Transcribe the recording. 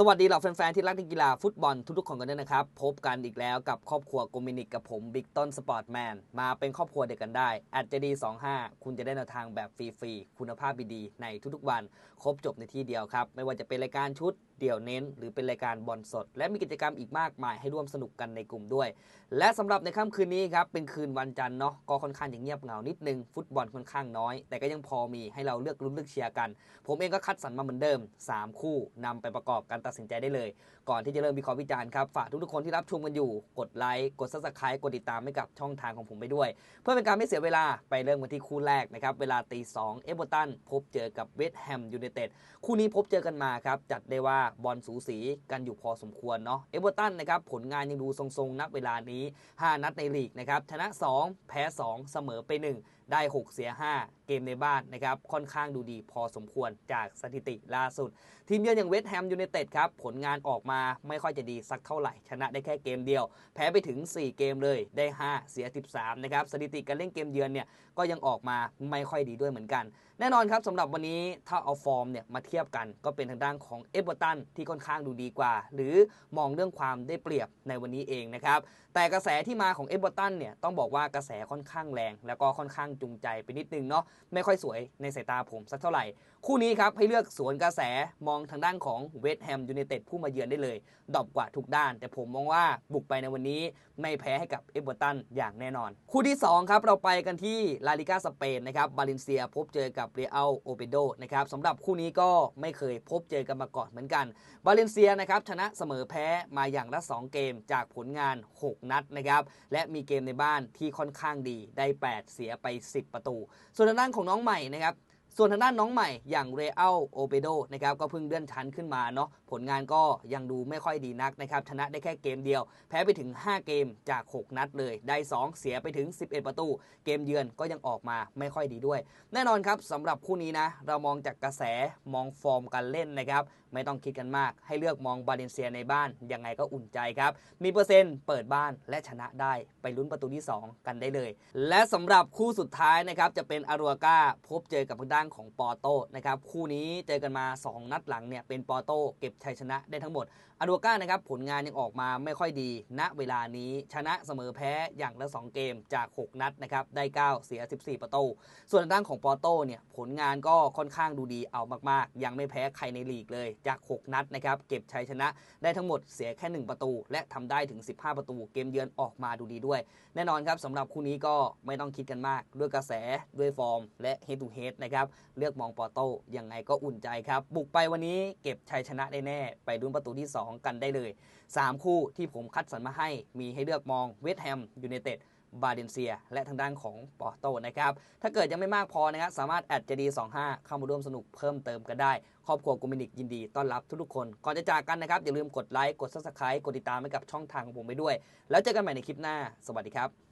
สวัสดีเหล่าแฟนๆที่รักในกีฬาฟุตบอลทุกๆคนกันด้วยนะครับ พบกันอีกแล้วกับครอบครัวโกมินิกกับผมบิ๊กต้นสปอร์ตแมนมาเป็นครอบครัวเดียวกันได้แอาจจดี25 คุณจะได้แนวทางแบบฟรีๆ คุณภาพดีๆ ในทุกๆวัน ครบจบในที่เดียวครับ ไม่ว่าจะเป็นรายการชุดเดี่ยวเน้น หรือเป็นรายการบอลสด และมีกิจกรรมอีกมากมายให้ร่วมสนุกกันในกลุ่มด้วย และสำหรับในค่ำคืนนี้ครับเป็นคืนวันจันทร์เนาะก็ค่อนข้างจะเงียบเหงานิดนึงฟุตบอลค่อนข้างน้อย แต่ก็ยังพอมีให้เราเลือกลุ้นเลือกเชียร์กัน ผมเองก็คัดสรรมาเหมือนเดิม 3 คู่นำไปประกอบการตัดสินใจได้เลย ก่อนที่จะเริ่มวิเคราะห์วิจารณ์ครับ ฝากทุกๆคนที่รับชมกันอยู่ กดไลค์ กด subscribe กดติดตามให้กับช่องทางของผมไปด้วย เพื่อเป็นการไม่เสียเวลาไปเริ่มกันที่คู่แรกนะครับ เวลาตีสองเอเวอร์ตันพบเจอกับเวสต์แฮมยูไนเต็ด คู่นี้พบเจอกันมาครับ จัดได้ว่าบอลสูสีกันอยู่พอสมควรเนาะ เอเวอร์ตันนะครับผลงานยังดูทรงๆนับเวลานี้ 5 นัดในลีกนะครับ ชนะ 2 แพ้ 2 เสมอไป 1 ได้ 6 เสีย 5 เกมในบ้านนะครับ ค่อนข้างดูดีพอสมควรจากสถิติล่าสุด ทีมเยือนอย่างเวสต์แฮมยูไนเต็ดครับ ผลงานออกมาไม่ค่อยจะดีสักเท่าไหร่ ชนะได้แค่เกมเดียว แพ้ไปถึง 4 เกมเลยได้ 5 เสีย 13 นะครับ สถิติการเล่นเกมเยือนเนี่ยก็ยังออกมาไม่ค่อยดีด้วยเหมือนกัน แน่นอนครับสำหรับวันนี้ถ้าเอาฟอร์มเนี่ยมาเทียบกันก็เป็นทางด้านของเอเวอร์ตันที่ค่อนข้างดูดีกว่า หรือมองเรื่องความได้เปรียบในวันนี้เองนะครับแต่กระแสที่มาของเอเวอร์ตันเนี่ยต้องบอกว่ากระแสค่อนข้างแรง แล้วก็ค่อนข้างจูงใจไปนิดนึงเนาะไม่ค่อยสวยในสายตาผมสักเท่าไหร่ คู่นี้ครับให้เลือกสวนกระแสมองทางด้านของเวสต์แฮมยูไนเต็ดผู้มาเยือนได้เลย ดอปกว่าทุกด้าน แต่ผมมองว่าบุกไปในวันนี้ไม่แพ้ให้กับเอเวอร์ตันอย่างแน่นอน คู่ที่ 2 ครับ เราไปกันที่ลาลิกาสเปนนะครับบาเลนเซียพบเจอกับเรอัลโอเปโดนะครับสำหรับคู่นี้ก็ไม่เคยพบเจอกันมาก่อนเหมือนกันบาเลนเซียนะครับชนะเสมอแพ้มาอย่างละ 2 เกมจากผลงาน 6 นัดนะครับและมีเกมในบ้านที่ค่อนข้างดีได้ 8 เสียไป10 ประตู ส่วนทางด้านของน้องใหม่นะครับ ส่วนทางด้านน้องใหม่อย่างเรอัลโอเปโดนะครับก็เพิ่งเลื่อนชั้นขึ้นมาเนาะผลงานก็ยังดูไม่ค่อยดีนักนะครับชนะได้แค่เกมเดียว แพ้ไปถึง 5 เกมจาก 6 นัดเลย ได้ 2 เสียไปถึง 11 ประตู เกมเยือนก็ยังออกมาไม่ค่อยดีด้วย แน่นอนครับสำหรับคู่นี้นะ เรามองจากกระแสมองฟอร์มการเล่นนะครับ ไม่ต้องคิดกันมาก ให้เลือกมองบาเลนเซียในบ้าน ยังไงก็อุ่นใจครับ มีเปอร์เซ็นต์เปิดบ้านและชนะได้ไปลุ้นประตูที่ 2 กันได้เลย และสำหรับคู่สุดท้ายนะครับจะเป็นอารัวกาพบเจอกับทางด้านของปอโตนะครับคู่นี้เจอกันมา 2 นัดหลังเนี่ยเป็นปอโตเก็บชัยชนะได้ทั้งหมดอารัวก้านะครับผลงานยังออกมาไม่ค่อยดี ณเวลานี้ชนะเสมอแพ้อย่างละ 2 เกมจาก 6 นัดนะครับได้ 9 เสีย 14 ประตู ส่วนทางด้านของปอโต้เนี่ยผลงานก็ค่อนข้างดูดีเอามากๆ ยังไม่แพ้ใครในลีกเลยจาก 6 นัดนะครับเก็บชัยชนะได้ทั้งหมดเสียแค่ 1 ประตู และทำได้ถึง 15 ประตู เกมเยือนออกมาดูดีด้วย แน่นอนครับสำหรับคู่นี้ก็ไม่ต้องคิดกันมากด้วยกระแสด้วยฟอร์ม และ head to head นะครับเลือกมองปอโต้ยังไงก็อุ่นใจครับ บุกไปวันนี้เก็บชัยชนะได้แน่ ไปลุ้นประตูที่ 2 กันได้เลย 3 คู่ที่ผมคัดสรรมาให้มีให้เลือกมองเวสต์แฮมยูไนเต็ดบาเดนเซีย และทางด้านของปอโตนะครับ ถ้าเกิดยังไม่มากพอนะครับสามารถแอดจดี25เข้ามาร่วมสนุกเพิ่มเติมกันได้ ครอบครัวกูมินิกยินดีต้อนรับทุกๆคน ก่อนจะจากกันนะครับ อย่าลืมกดไลค์ กด subscribe กดติดตามให้กับช่องทางของผมไปด้วย แล้วเจอกันใหม่ในคลิปหน้า สวัสดีครับ